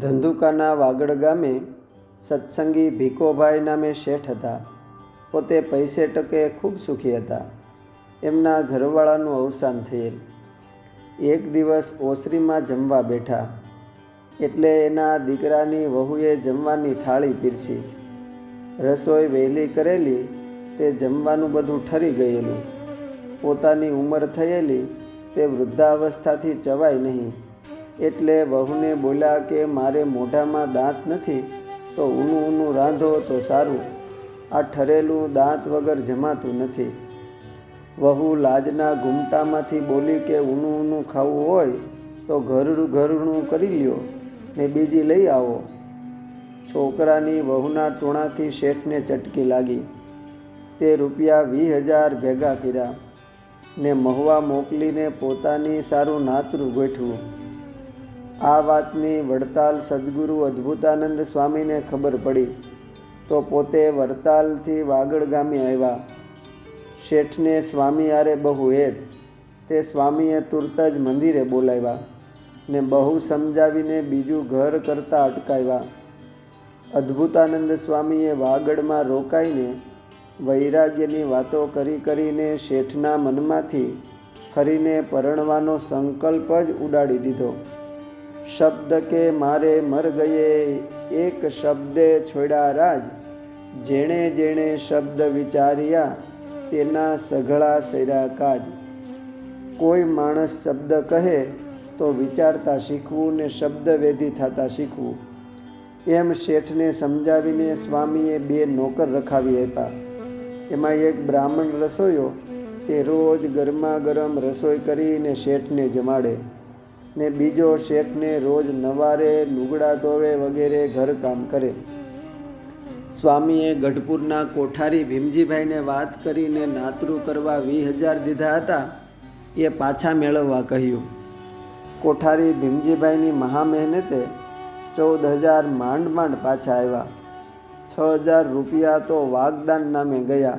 ધંધુકાના વાગડ ગામે સત્સંગી ભીકોભાઈ નામે શેઠ હતા. પોતે પૈસે ટકે ખૂબ સુખી હતા. એમના ઘરવાળાનું અવસાન થયેલ. એક દિવસ ઓસરીમાં જમવા બેઠા. એટલે એના દીકરાની વહુએ જમવાની થાળી પીરસી. રસોઈ વહેલી કરેલી, તે જમવાનું બધું ઠરી ગયેલું. પોતાની ઉંમર થયેલી, તે વૃદ્ધાવસ્થાથી ચવાય નહીં. એટલે વહુને બોલ્યા કે મારે મોઢામાં દાંત નથી, તો ઊનું ઊનું રાંધો તો સારું. આ ઠરેલું દાંત વગર જમાતું નથી. વહુ લાજના ઘૂમટામાંથી બોલી કે ઊનું ઊનું ખાવું હોય, તો ઘરનું ઘરનું કરી લ્યો ને બીજી લઈ આવો. છોકરાની વહુના ટોણાથી શેઠને ચટકી લાગી. તે રૂપિયા વીસ હજાર ભેગા કર્યા ને મહુવા મોકલીને પોતાની સારું નાતરું ગોઠવું આ વાતની વડતાલ સદગુરુ અદ્ભુતાનંદ સ્વામીને ખબર પડી તો પોતે વડતાલથી વાગડ ગામે આવ્યા. શેઠને સ્વામી આરે બહુ હેત. તે સ્વામીએ તુરત જ મંદિરે બોલાવ્યા ને બહુ સમજાવીને બીજું ઘર કરતાં અટકાવ્યા. અદ્ભુતાનંદ સ્વામીએ વાગડમાં રોકાઈને વૈરાગ્યની વાતો કરી કરીને શેઠના મનમાંથી ફરીને પરણવાનો સંકલ્પ જ ઉડાડી દીધો. શબ્દ કે મારે મર ગયે, એક શબ્દે છોડ્યા રાજ. જેણે જેણે શબ્દ વિચાર્યા, તેના સઘળા સૈરા કાજ. કોઈ માણસ શબ્દ કહે, તો વિચારતા શીખવું ને શબ્દવેધી થતાં શીખવું. એમ શેઠને સમજાવીને સ્વામીએ બે નોકર રખાવી આપ્યા. એમાં એક બ્રાહ્મણ રસોઈયો તે રોજ ગરમા ગરમ રસોઈ કરીને શેઠને જમાડે. ને બીજો શેઠને રોજ નવારે લુગડા ધોવે વગેરે ઘરકામ કરે. સ્વામીએ ગઢપુરના કોઠારી ભીમજીભાઈને વાત કરીને નાતરું કરવા વીસ હજાર દીધા હતા, એ પાછા મેળવવા કહ્યું. કોઠારી ભીમજીભાઈની મહામહેનતે ચૌદ હજાર માંડ માંડ પાછા આવ્યા. છ હજાર રૂપિયા તો વાગદાન નામે ગયા.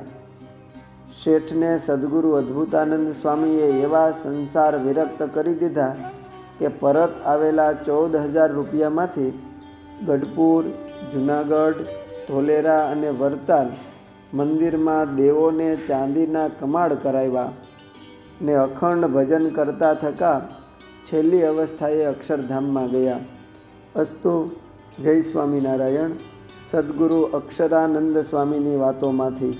શેઠને સદગુરુ અદ્ભુતાનંદ સ્વામીએ એવા સંસાર વિરક્ત કરી દીધા કે પરત આવેલા ચૌદ હજાર રૂપિયામાંથી ગઢપુર, જુનાગઢ, ધોલેરા અને વરતાલ મંદિરમાં દેવોને ચાંદીના કમાડ કરાવ્યા ને અખંડ ભજન કરતા થકા છેલ્લી અવસ્થાએ અક્ષરધામમાં ગયા. અસ્તુ, જય સ્વામિનારાયણ, સદગુરુ અક્ષરાનંદ સ્વામીની વાતોમાંથી.